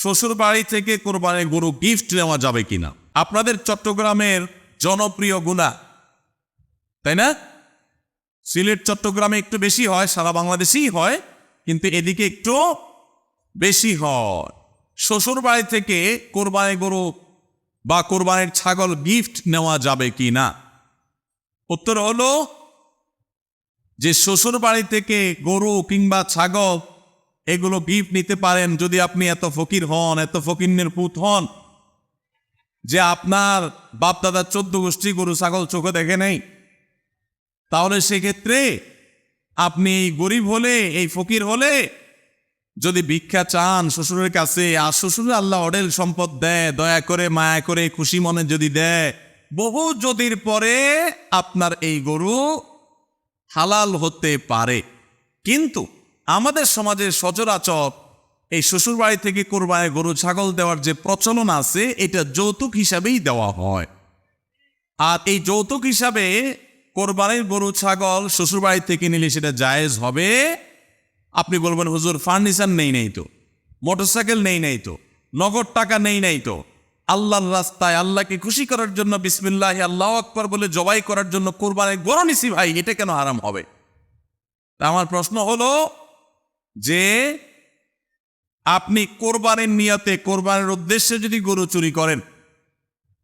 শ্বশুর বাড়ি থেকে কোরবানির গরু গিফট নেওয়া যাবে কিনা? আপনাদের চট্টগ্রামের জনপ্রিয় গুণা, তাই না? সিলেট, চট্টগ্রামে একটু বেশি হয়, সারা বাংলাদেশেই হয়, কিন্তু এদিকে একটু বেশি হয়। শ্বশুর বাড়ি থেকে কোরবানি গরু বা কোরবানির ছাগল গিফট নেওয়া যাবে কি না উত্তর হলো যে শ্বশুর বাড়ি থেকে গরু কিংবা ছাগল এগুলো গিফট নিতে পারেন যদি আপনি এত ফকির হন, এত ফকিন্নের পুত হন, যে আপনার বাপ দাদার চোদ্দ গোষ্ঠী গরু, ছাগল চোখে দেখে নেই। তাহলে সেক্ষেত্রে আপনি এই গরিব হলে, এই ফকির হলে যদি ভিক্ষা চান শ্বশুরের কাছে, আর শ্বশুর আল্লাহ অডেল সম্পদ দেয়, দয়া করে, মায়া করে, খুশি মনে যদি দেয়, বহু যদির পরে আপনার এই গরু হালাল হতে পারে। কিন্তু আমাদের সমাজের সচরাচর এই শ্বশুর বাড়ি থেকে কোরবানি গরু, ছাগল দেওয়ার যে প্রচলন আছে, এটা যৌতুক হিসাবেই দেওয়া হয়। আর এই যৌতুক হিসাবে কোরবানির গরু, ছাগল শ্বশুর বাড়ি থেকে নিলে সেটা জায়েজ হবে। আপনি বলবেন, হুজুর, ফার্নিচার নেই নেই তো, মোটরসাইকেল নেই নেই তো, নগদ টাকা নেই নেই তো, আল্লাহর রাস্তায় আল্লাহকে খুশি করার জন্য বিসমিল্লাহ, আল্লাহ আকবর বলে জবাই করার জন্য কোরবানির গরু নিছি ভাই, এটা কেন আরাম হবে? আমার প্রশ্ন হলো যে আপনি কোরবানের নিয়তে, কোরবানের উদ্দেশ্যে যদি গরু চুরি করেন,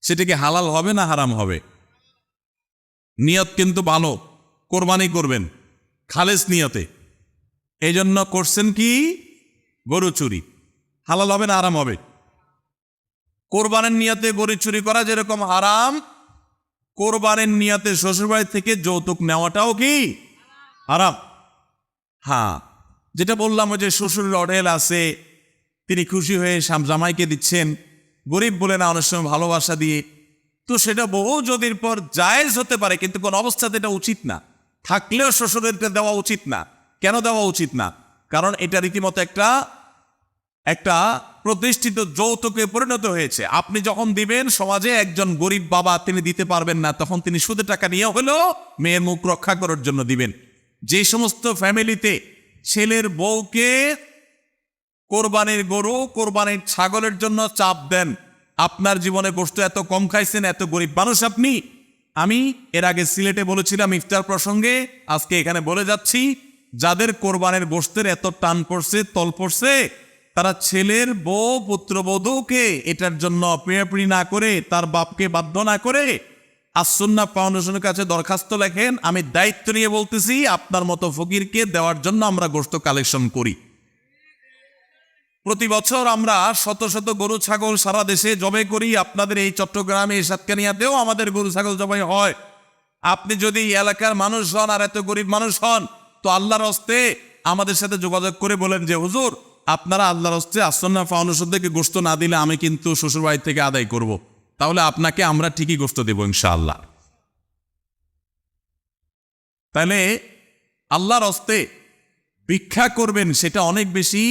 সেটা কি হালাল হবে না হারাম হবে? নিয়ত কিন্তু ভালো, কোরবানি করবেন খালেস নিয়তে। এই জন্য করছেন কি? গরু চুরি। হালাল হবে না আরাম হবে? কোরবানের নিয়তে গরু চুরি করা যেরকম হারাম, কোরবানের নিয়তে শ্বশুরবাড়ি থেকে যৌতুক নেওয়াটাও কি? হারাম। হ্যাঁ। যেটা বললাম যে শ্বশুরের অডেল আছে, তিনি খুশি হয়ে শাম জামাইকে দিচ্ছেন, গরিব বলে না, অনেক সময় ভালোবাসা দিয়ে। তো সেটা বহু যদির পর জায়েজ হতে পারে, কিন্তু কোন অবস্থাতে এটা উচিত না। থাকলেও শ্বশুরেরটা দেওয়া উচিত না। কেন দেওয়া উচিত না? কারণ এটা রীতিমতো একটা একটা প্রতিষ্ঠিত যৌতুকে পরিণত হয়েছে। আপনি যখন দিবেন, সমাজে একজন গরিব বাবা তিনি দিতে পারবেন না, তখন তিনি সুদে টাকা নিয়ে হলেও মেয়ের মুখ রক্ষা করার জন্য দিবেন। যে সমস্ত ফ্যামিলিতে ছেলের বউকে কোরবানির গরু, কোরবানির ছাগলের জন্য চাপ দেন। আপনার জীবনে গোষ্ঠ এত কম খাইছেন, এত গরিব মানুষ আপনি। আমি এর আগে সিলেটে বলেছিলাম ইফতার প্রসঙ্গে, আজকে এখানে বলে যাচ্ছি, যাদের কোরবানের গোষ্ঠের এত টান পড়ছে, তল পড়ছে, তারা ছেলের বউ, পুত্রবধূকে এটার জন্য পিড়াপিড়ি না করে, তার বাপকে বাধ্য না করে আসন্না ফাউন্ডেশনের কাছে দরখাস্ত লেখেন, আমি দায়িত্ব নিয়ে বলতেছি, আপনার মতো ফকিরকে দেওয়ার জন্য আমরা গোষ্ঠ কালেকশন করি প্রতি বছর আমরা শত শত গরু, ছাগল সারা দেশে জবে করি, আপনাদের এই চট্টগ্রামে এই সাতকানিয়াতেও আমাদের গরু, ছাগল জবাই হয় আপনি যদি এলাকার মানুষ হন আর এত গরিব মানুষ হন, তো আল্লাহর হস্তে আমাদের সাথে যোগাযোগ করে বলেন যে, হুজুর, আপনারা আল্লাহর হস্তে আসন্না ফাউন্ডেশন থেকে গোস্ত না দিলে আমি কিন্তু শ্বশুরবাড়ি থেকে আদায় করব। তাহলে আপনাকে আমরা ঠিকই গোস্ত দেবো ইনশাআল্লাহ। তাহলে আল্লাহর হস্তে ভিক্ষা করবেন সেটা অনেক বেশি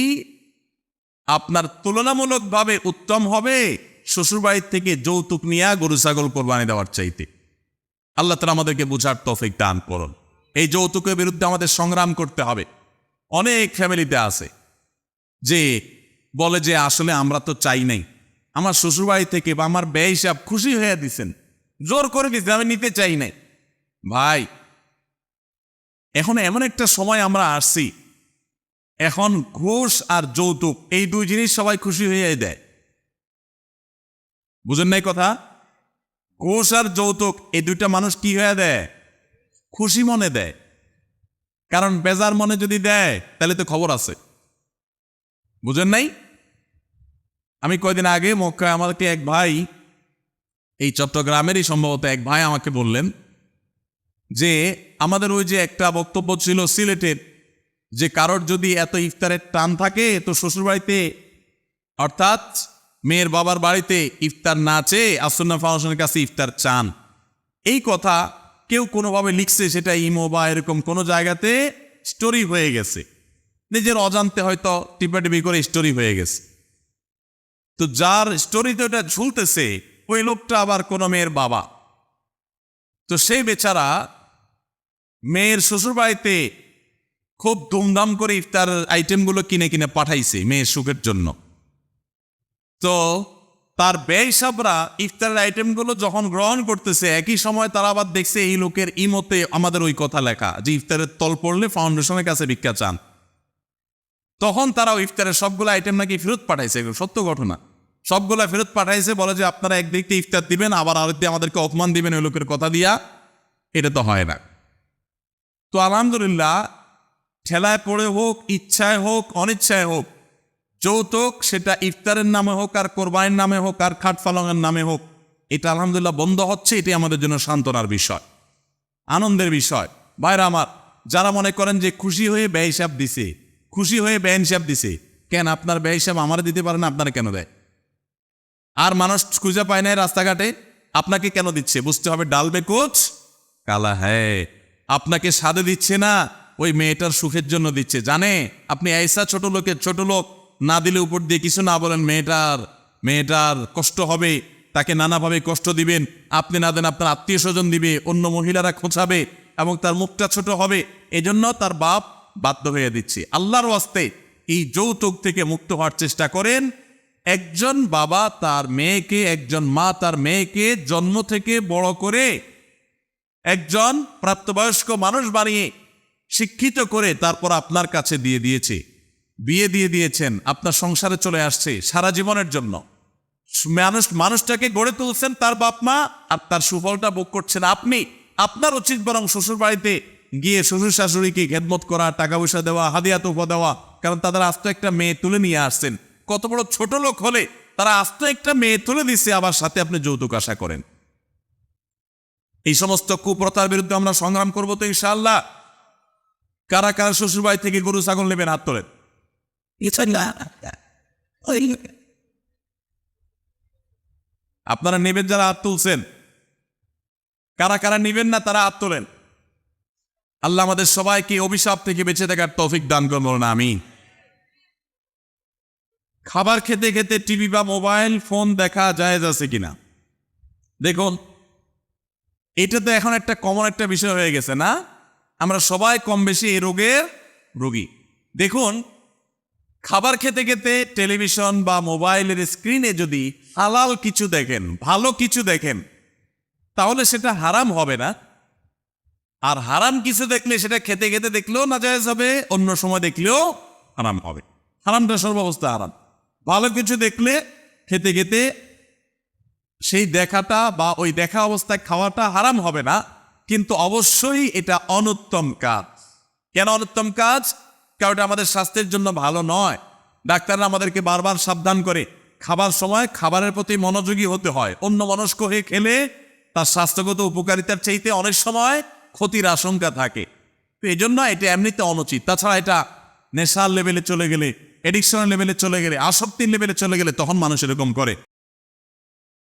আপনার তুলনামূলকভাবে উত্তম হবে শ্বশুরবাড়ির থেকে যৌতুক নিয়ে গরু ছাগল কোরবানি দেওয়ার চাইতে। আল্লাহ তালা আমাদেরকে বোঝার তফিক দান করুন। এই যৌতুকের বিরুদ্ধে আমাদের সংগ্রাম করতে হবে। অনেক ফ্যামিলিতে আছে যে বলে যে আসলে আমরা তো চাই নাই। আমার শ্বশুরবাড়ি থেকে বা আমার ব্যয় হিসাব খুশি হয়ে দিছেন। জোর করে দিচ্ছেন আমি নিতে চাই নাই। ভাই, এখন এমন একটা সময় আমরা আসছি। এখন ঘুষ আর যৌতুক, এই দুই জিনিস সবাই খুশি হয়ে দেয়। বুঝেন নাই কথা? ঘুষ আর যৌতুক, এই দুইটা মানুষ কি হয়ে দেয়? খুশি মনে দেয়। কারণ বেজার মনে যদি দেয়, তাহলে তো খবর আছে। বুঝেন নাই? আমি কয়দিন আগে মক্কায় আমাকে এক ভাই, এই চট্টগ্রামেরই সম্ভবত এক ভাই আমাকে বললেন যে, আমাদের ওই যে একটা বক্তব্য ছিল সিলেটের যে, কারোর যদি এত ইফতারের টান থাকে তো শ্বশুরবাড়িতে, অর্থাৎ মেয়ের বাবার বাড়িতে ইফতার না চেয়ে আসন্না ফাউন্ডেশনের কাছে ইফতার চান। এই কথা কেউ কোনোভাবে লিখছে সেটা ইমো বা এরকম কোনো জায়গাতে স্টোরি হয়ে গেছে। নিজের অজান্তে হয়তো টিপাটিপি করে স্টোরি হয়ে গেছে। তো যার স্টোরিতে ওটা ঝুলতেছে, ওই লোকটা আবার কোনো মেয়ের বাবা। তো সেই বেচারা মেয়ের শ্বশুরবাড়িতে খুব ধুমধাম করে ইফতার আইটেমগুলো কিনে কিনে পাঠাইছে মেয়ের সুখের জন্য। তো তার ব্যয়সাবরা ইফতারের আইটেমগুলো যখন গ্রহণ করতেছে, একই সময় তারা আবার দেখছে এই লোকের ইমতে আমাদের ওই কথা লেখা যে ইফতারের তল পড়লে ফাউন্ডেশনের কাছে ভিক্ষা চান। তখন তারা ওই ইফতারের সবগুলো আইটেম নাকি ফেরত পাঠাইছে এগুলো সত্য ঘটনা। সবগুলা ফেরত পাঠাইছে, বলে যে আপনারা একদিক দিয়ে ইফতার দিবেন, আবার আরেক দিয়ে আমাদেরকে অপমান দিবেন ওই লোকের কথা দিয়া। এটা তো হয় না। তো আলহামদুলিল্লাহ, ঠেলায় পড়ে হোক, ইচ্ছায় হোক, অনিচ্ছায় হোক, যৌতুক সেটা ইফতারের নামে হোক, আর কোরবানির নামে হোক, আর খাট পালংয়ের নামে হোক, এটা আলহামদুলিল্লাহ বন্ধ হচ্ছে এটি আমাদের জন্য সান্ত্বনার বিষয়। আনন্দের বিষয়। ভাইরা আমার, যারা মনে করেন যে খুশি হয়ে ব্যয় হিসাব দিছে খুশি হয়ে ব্যয় হিসাব দিছে। কেন? আপনার ব্যয় হিসাব আমার দিতে পারেন আপনারা কেন দেয়? আর মানুষ খুঁজে পায় নাই রাস্তাঘাটে, আপনাকে কেন দিচ্ছে? বুঝতে হবে, ডালবে কোচ? কালা হ্যাঁ আপনাকে সাদে দিচ্ছে না, ওই মেয়েটার সুখের জন্য দিচ্ছে। জানে? আপনি ऐसा ছোট লোকের ছোট লোক, না দিলে উপর দিয়ে কিছু না বলেন, মেয়েটার মেয়েটার কষ্ট হবে, তাকে নানাভাবে কষ্ট দিবেন। আপনি না দেন আপনার আত্মীয় স্বজন দিবে, অন্য মহিলারা খোঁচাবে এবং তার মুখটা ছোট হবে। এজন্য তার বাপ বাধ্য হয়ে দিচ্ছে। আল্লাহর ওয়াস্তে এই যৌতুক থেকে মুক্ত হওয়ার চেষ্টা করেন। একজন বাবা তার মেয়েকে, একজন মা তার মেয়েকে জন্ম থেকে বড় করে একজন প্রাপ্তবয়স্ক মানুষ বানিয়ে শিক্ষিত করে তারপর আপনার কাছে দিয়ে দিয়েছে। বিয়ে দিয়ে দিয়েছেন, আপনার সংসারে চলে আসছে সারা জীবনের জন্য। মানুষ, মানুষটাকে গড়ে তুলছেন তার বাপ মা আর তার সুফলটা ভোগ করছেন আপনি। আপনার উচিত বরং শ্বশুর বাড়িতে গিয়ে শ্বশুর শাশুড়িকে খেদমত করা টাকা পয়সা দেওয়া, হাদিয়া তোফা দেওয়া, কারণ তাদের আস্ত একটা মেয়ে তুলে নিয়ে আসছেন। কত বড় ছোট লোক হলে তারা আস্ত একটা মেয়ে তুলে দিচ্ছে আবার সাথে আপনি যৌতুক আশা করেন। এই সমস্ত কুপ্রথার বিরুদ্ধে আমরা সংগ্রাম করব তো ইনশাআল্লাহ। কারা কারা শ্বশুর বাড়ি থেকে গরু, ছাগল নেবেন, হাত তোলেন। আপনারা নেবেন যারা হাত তুলছেন। কারা কারা নেবেন না তারা হাত তোলেন। আল্লাহ আমাদের সবাইকে অভিশাপ থেকে বেঁচে থাকার তৌফিক দান করব না আমি খাবার খেতে খেতে টিভি বা মোবাইল ফোন দেখা যায় আছে কিনা? দেখুন, এটা তো এখন একটা কমন একটা বিষয় হয়ে গেছে না? আমরা সবাই কম বেশি এই রোগের রোগী। দেখুন, খাবার খেতে খেতে টেলিভিশন বা মোবাইলের স্ক্রিনে যদি হালাল কিছু দেখেন, ভালো কিছু দেখেন, তাহলে সেটা হারাম হবে না। আর হারাম কিছু দেখলে সেটা খেতে খেতে দেখলেও না যায় হবে, অন্য সময় দেখলেও হারাম হবে। হারামটা সর্বাবস্থা হারাম। ভালো কিছু দেখলে খেতে খেতে সেই দেখাটা বা ওই দেখা অবস্থায় খাওয়াটা হারাম হবে না, কিন্তু অবশ্যই এটা অনুত্তম কাজ। কেন অনুত্তম কাজ? কারণ এটা আমাদের স্বাস্থ্যের জন্য ভালো নয়। ডাক্তাররা আমাদেরকে বারবার সাবধান করে, খাবার সময় খাবারের প্রতি মনোযোগী হতে হয়। অন্য মনস্ক হয়ে খেলে তার স্বাস্থ্যগত উপকারিতার চাইতে অনেক সময় ক্ষতির আশঙ্কা থাকে। তো এই জন্য এটা এমনিতে অনুচিত। তাছাড়া এটা নেশার লেভেলে চলে গেলে এডিকশনের লেভেলে চলে গেলে, আসক্তির লেভেলে চলে গেলে তখন মানুষ এরকম করে।